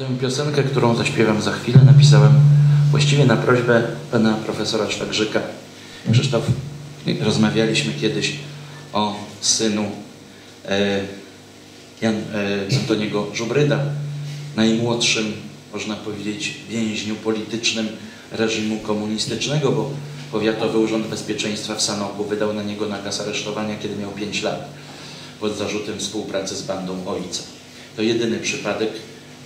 Tę piosenkę, którą zaśpiewam za chwilę, napisałem właściwie na prośbę pana profesora Szwagrzyka. Krzysztof, rozmawialiśmy kiedyś o synu e, Jan, e, Antoniego Żubryda, najmłodszym, można powiedzieć, więźniu politycznym reżimu komunistycznego, bo Powiatowy Urząd Bezpieczeństwa w Sanoku wydał na niego nakaz aresztowania, kiedy miał 5 lat, pod zarzutem współpracy z bandą ojca. To jedyny przypadek,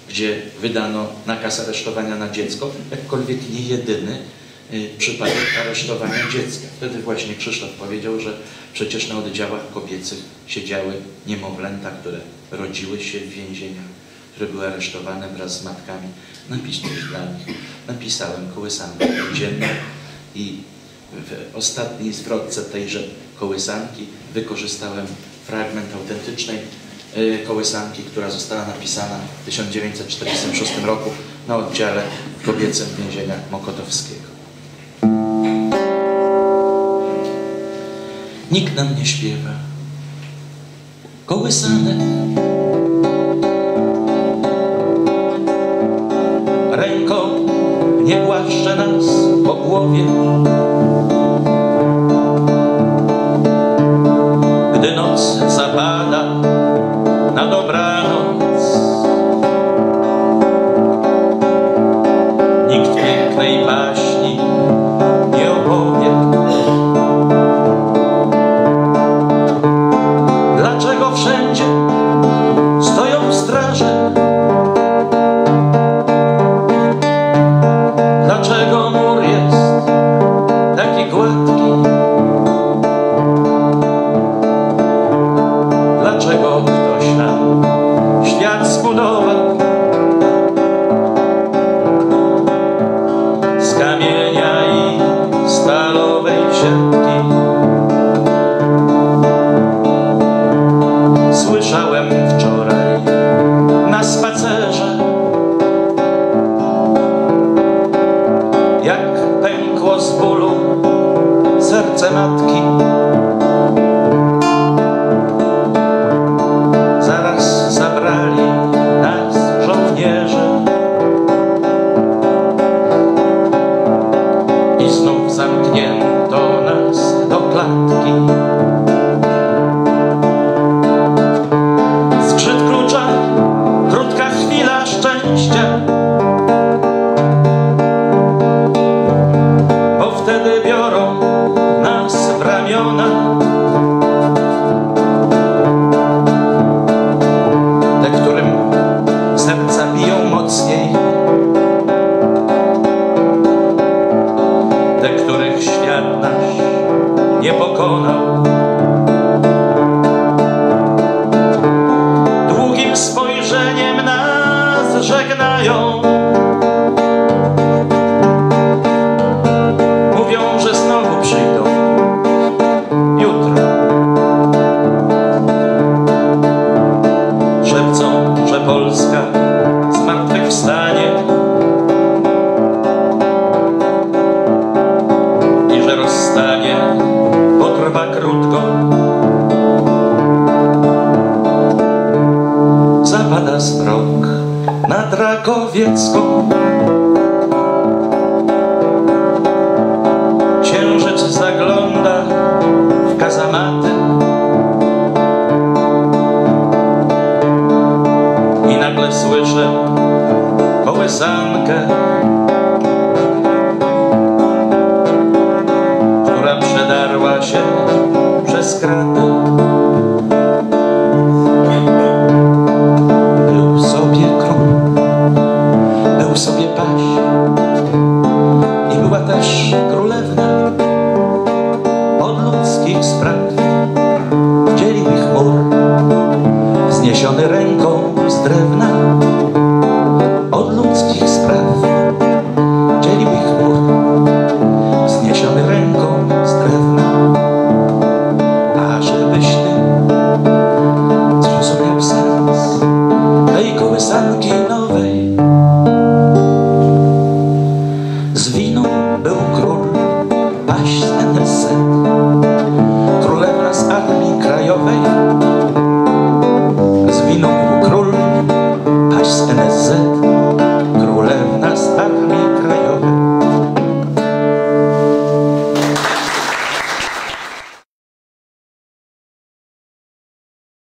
gdzie wydano nakaz aresztowania na dziecko, jakkolwiek nie jedyny y, przypadek aresztowania dziecka. Wtedy właśnie Krzysztof powiedział, że przecież na oddziałach kobiecych siedziały niemowlęta, które rodziły się w więzieniach, które były aresztowane wraz z matkami. Napisz coś dla nich. Napisałem kołysankę dzienną i w ostatniej zwrotce tejże kołysanki wykorzystałem fragment autentycznej kołysanki, która została napisana w 1946 roku na oddziale kobiecym więzienia Mokotowskiego. Nikt nam nie śpiewa kołysanek. Ręką nie głaszcze nas po głowie. Gdy noc zapada na dobranoc, świat nasz nie pokonał. Dragowiecką. Księżyc zagląda w kazamaty i nagle słyszę kołysankę